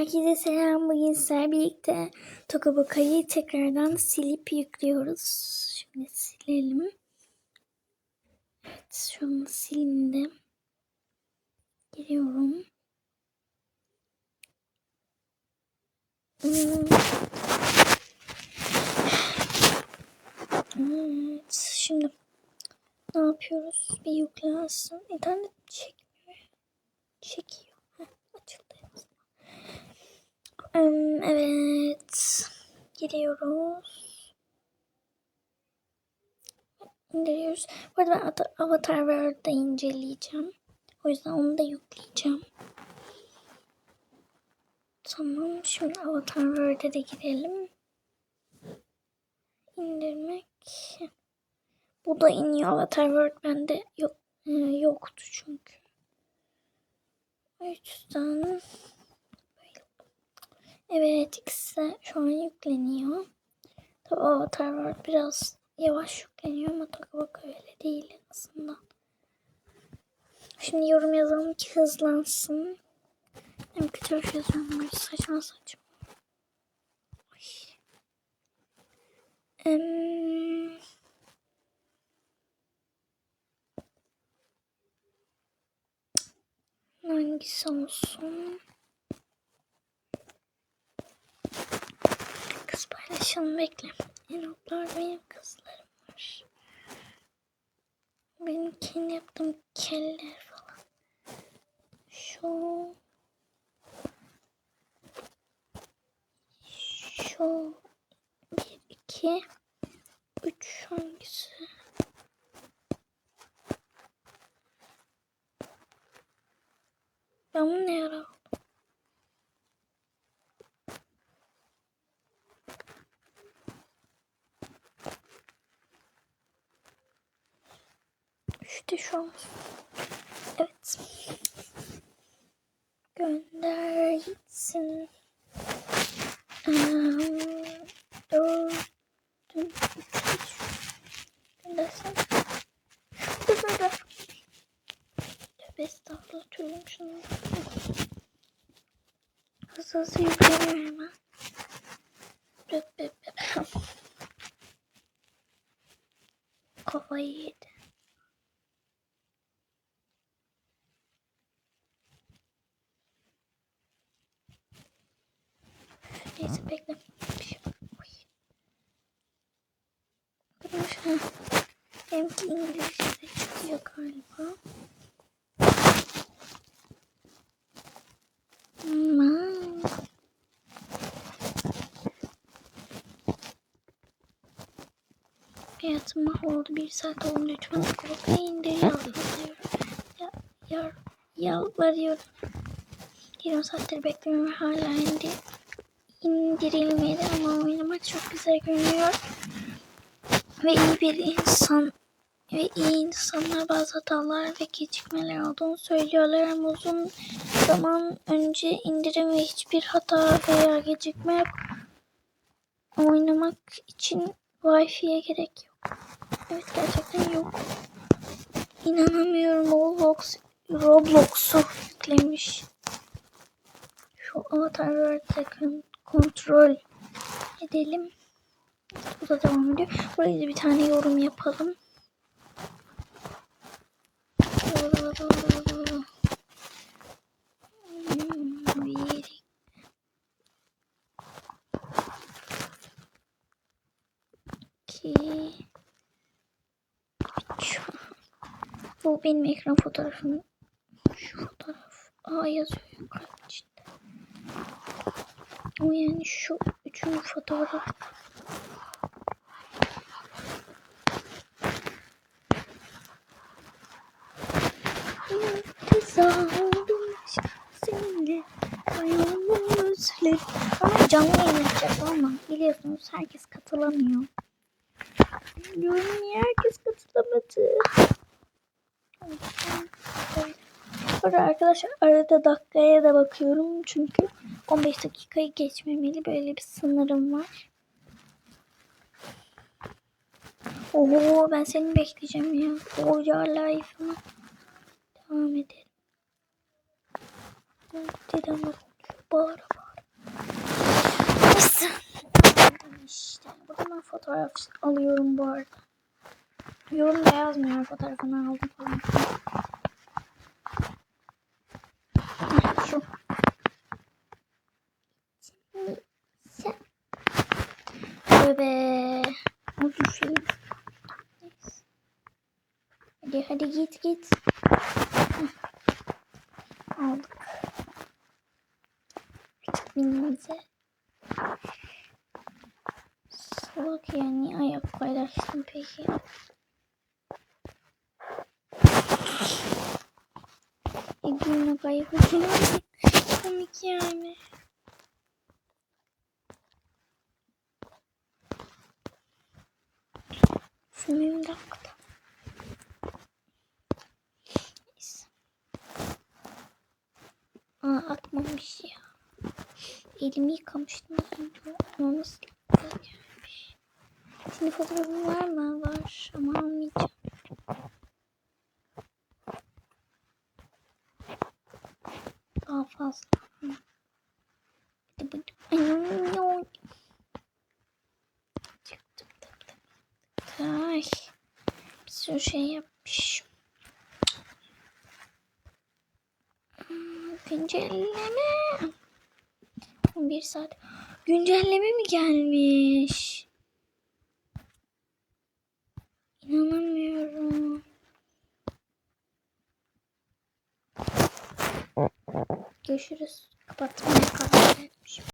Herkese selam. Bugün sizlerle birlikte Tokaboka'yı tekrardan silip yüklüyoruz. Şimdi silelim. Evet şu an silindi. Giriyorum. Evet şimdi ne yapıyoruz? Bir yüklensin. İnternet çekmiyor. Çekiyor. Evet. Giriyoruz. İndiriyoruz. Bu arada ben Ata- Avatar World'da inceleyeceğim. O yüzden onu da yükleyeceğim. Tamam. Şimdi Avatar World'e de girelim. İndirmek. Bu da iniyor. Avatar World bende yok, e, yoktu çünkü. O yüzden Evet ikisi şu an yükleniyor. Tabii Avatar World biraz yavaş yükleniyor ama Tokabok öyle değil en azından. Şimdi yorum yazalım ki hızlansın. Hem kötü harf yazıyorum böyle saçma saçma. Em, Hangisi olsun? Paylaşalım bekle. Enoklar benim kızlarım var. Benim kendi yaptığım keller falan. Şu şu bir iki üç hangisi? Ben bunu ne İşte şu an. Evet. Gönder gitsin. Üç. Göndersen. Şurada böyle. Tövbe estağfurullah tüyüm şunu. Hızlı hızlı yükleniyor hemen. Kafayı yedi. Neyse bekle. Bir şey ha. Benimki İngilizce'de çıkıyor galiba. Aman. Hayatım mahvoldu. Bir saat oldu. Lütfen korkmayı indir. Yalvarıyorum. Ya, yar, yalvarıyorum. Yarım saattir bekliyorum ve hala indi indirilmedi ama oynamak çok güzel görünüyor. Ve iyi bir insan ve iyi insanlar bazı hatalar ve gecikmeler olduğunu söylüyorlar ama uzun zaman önce indirim ve hiçbir hata veya gecikme yok. Oynamak için Wi-Fi'ye gerek yok. Evet gerçekten yok. İnanamıyorum Roblox Roblox'u yüklemiş. Şu Avatar World'de kontrol edelim. Bu da devam ediyor. Buraya da bir tane yorum yapalım. Bu benim ekran fotoğrafım. Şu fotoğraf. Aa yazıyor yukarı. O yani şu üçüncü fotoğraf. Teza oldum seninle Hayalımı özledim Ama canlı yayın yapacak ama biliyorsunuz herkes katılamıyor. Diyorum niye herkes katılamadı? Burada arkadaşlar arada dakikaya da bakıyorum çünkü 15 dakikayı geçmemeli böyle bir sınırım var. Oo ben seni bekleyeceğim ya. O ya life'ıma. Devam edelim. Dedem bağıra bağıra. Neyse. İşte burada ben fotoğraf alıyorum bu arada. Yorum da yazmıyor fotoğrafını aldım falan. Şu. Tövbe. O düşeyim. Neyse. Hadi hadi git git. Aldık. Minimize. Salak ya niye ayak paylaştın peki? E günlük paylaştın. Komik yani. Sümüğüm de aktı. Neyse. Aa atmamış ya. Elimi yıkamıştım az önce. Nasıl gelmiş. Şimdi fotoğrafım var mı? Var ama almayacağım. Daha fazla. Ay. Bir sürü şey yapmış. Hmm, Güncelleme. 11 saat. Güncelleme mi gelmiş? İnanamıyorum. Görüşürüz. Kapatmaya karar vermişim.